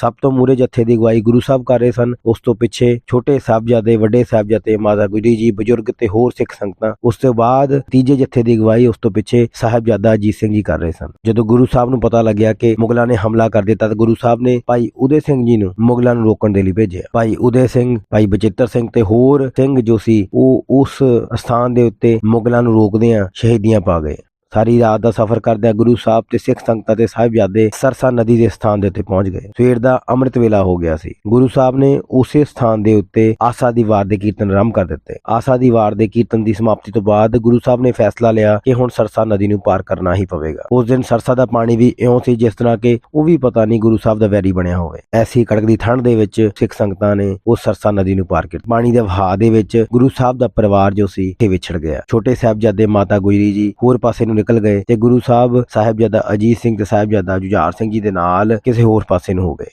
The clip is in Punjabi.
ਸਭ ਤੋਂ ਮੂਰੇ ਜੱਥੇ ਦੀ ਅਗਵਾਈ ਗੁਰੂ ਸਾਹਿਬ ਕਰ ਰਹੇ ਸਨ। ਉਸ ਤੋਂ ਪਿੱਛੇ ਛੋਟੇ ਸਾਹਿਬਜ਼ਾਦੇ, ਵੱਡੇ ਸਾਹਿਬਜ਼ਾਦੇ ਮਾਤਾ ਗੁਜਰੀ ਜੀ, ਬਜ਼ੁਰਗ ਤੇ ਹੋਰ ਸਿੱਖ ਸੰਗਤਾਂ। ਉਸ ਤੋਂ ਬਾਅਦ ਤੀਜੇ ਜੱਥੇ ਦੀ ਅਗਵਾਈ ਉਸ ਤੋਂ ਪਿੱਛੇ ਸਾਹਿਬਜ਼ਾਦਾ ਅਜੀਤ ਸਿੰਘ ਜੀ ਕਰ ਰਹੇ ਸਨ। ਜਦੋਂ ਗੁਰੂ ਸਾਹਿਬ ਨੂੰ ਪਤਾ ਲੱਗਿਆ ਕਿ ਮੁਗਲਾਂ ਨੇ ਹਮਲਾ ਕਰ ਦਿੱਤਾ, ਤਾਂ ਗੁਰੂ ਸਾਹਿਬ ਨੇ ਭਾਈ ਉਦੇ ਸਿੰਘ ਜੀ ਨੂੰ ਮੁਗਲਾਂ ਨੂੰ ਰੋਕਣ ਦੇ ਲਈ ਭੇਜਿਆ। ਭਾਈ ਉਦੇ ਸਿੰਘ, ਭਾਈ ਬਚਿੱਤਰ ਸਿੰਘ ਤੇ ਹੋਰ ਸਿੰਘ ਜੋ ਸੀ, ਉਹ ਉਸ ਸਥਾਨ ਦੇ ਉੱਤੇ ਮੁਗਲਾਂ ਨੂੰ ਰੋਕਦਿਆਂ ਸ਼ਹੀਦੀਆਂ ਪਾ ਗਏ। ਸਾਰੀ ਰਾਤ ਦਾ ਸਫ਼ਰ ਕਰਦਿਆਂ ਗੁਰੂ ਸਾਹਿਬ ਤੇ ਸਿੱਖ ਸੰਗਤਾਂ ਤੇ ਸਾਹਿਬਜ਼ਾਦੇ ਸਰਸਾ ਨਦੀ ਦੇ ਸਥਾਨ ਦੇ ਉੱਤੇ ਪਹੁੰਚ ਗਏ। ਸਵੇਰ ਦਾ ਅੰਮ੍ਰਿਤ ਵੇਲਾ ਹੋ ਗਿਆ ਸੀ। ਗੁਰੂ ਸਾਹਿਬ ਨੇ ਉਸੇ ਸਥਾਨ ਦੇ ਉੱਤੇ ਆਸਾ ਦੀ ਵਾਰ ਦੇ ਕੀਰਤਨ ਆਰੰਭ ਕਰ ਦਿੱਤੇ। ਆਸਾ ਦੀ ਵਾਰ ਦੇ ਕੀਰਤਨ ਦੀ ਸਮਾਪਤੀ ਤੋਂ ਬਾਅਦ ਗੁਰੂ ਸਾਹਿਬ ਨੇ ਫੈਸਲਾ ਲਿਆ ਕਿ ਹੁਣ ਸਰਸਾ ਨਦੀ ਨੂੰ ਪਾਰ ਕਰਨਾ ਹੀ ਪਵੇਗਾ। ਉਸ ਦਿਨ ਸਰਸਾ ਦਾ ਪਾਣੀ ਵੀ ਇਉਂ ਸੀ ਜਿਸ ਤਰ੍ਹਾਂ ਕਿ ਉਹ ਵੀ ਪਤਾ ਨਹੀਂ ਗੁਰੂ ਸਾਹਿਬ ਦਾ ਵੈਰੀ ਬਣਿਆ ਹੋਵੇ। ਐਸੀ ਕੜਕਦੀ ਠੰਡ ਦੇ ਵਿੱਚ ਸਿੱਖ ਸੰਗਤਾਂ ਨੇ ਉਹ ਸਰਸਾ ਨਦੀ ਨੂੰ ਪਾਰ ਕੀਤਾ। ਪਾਣੀ ਦੇ ਵਹਾਅ ਦੇ ਵਿੱਚ ਗੁਰੂ ਸਾਹਿਬ ਦਾ ਪਰਿਵਾਰ ਜੋ ਸੀ ਇਹ ਵਿਛੜ ਗਿਆ। ਛੋਟੇ ਸਾਹਿਬਜ਼ਾਦੇ ਮਾਤਾ ਗੁਜਰੀ ਜੀ ਹੋਰ ਪਾਸੇ ਨੂੰ ਨਿਕਲ ਗਏ ਤੇ ਗੁਰੂ ਸਾਹਿਬ ਸਾਹਿਬਜ਼ਾਦਾ ਅਜੀਤ ਸਿੰਘ ਤੇ ਸਾਹਿਬਜ਼ਾਦਾ ਜੁਝਾਰ ਸਿੰਘ ਜੀ ਦੇ ਨਾਲ ਕਿਸੇ ਹੋਰ ਪਾਸੇ ਨੂੰ ਹੋ ਗਏ।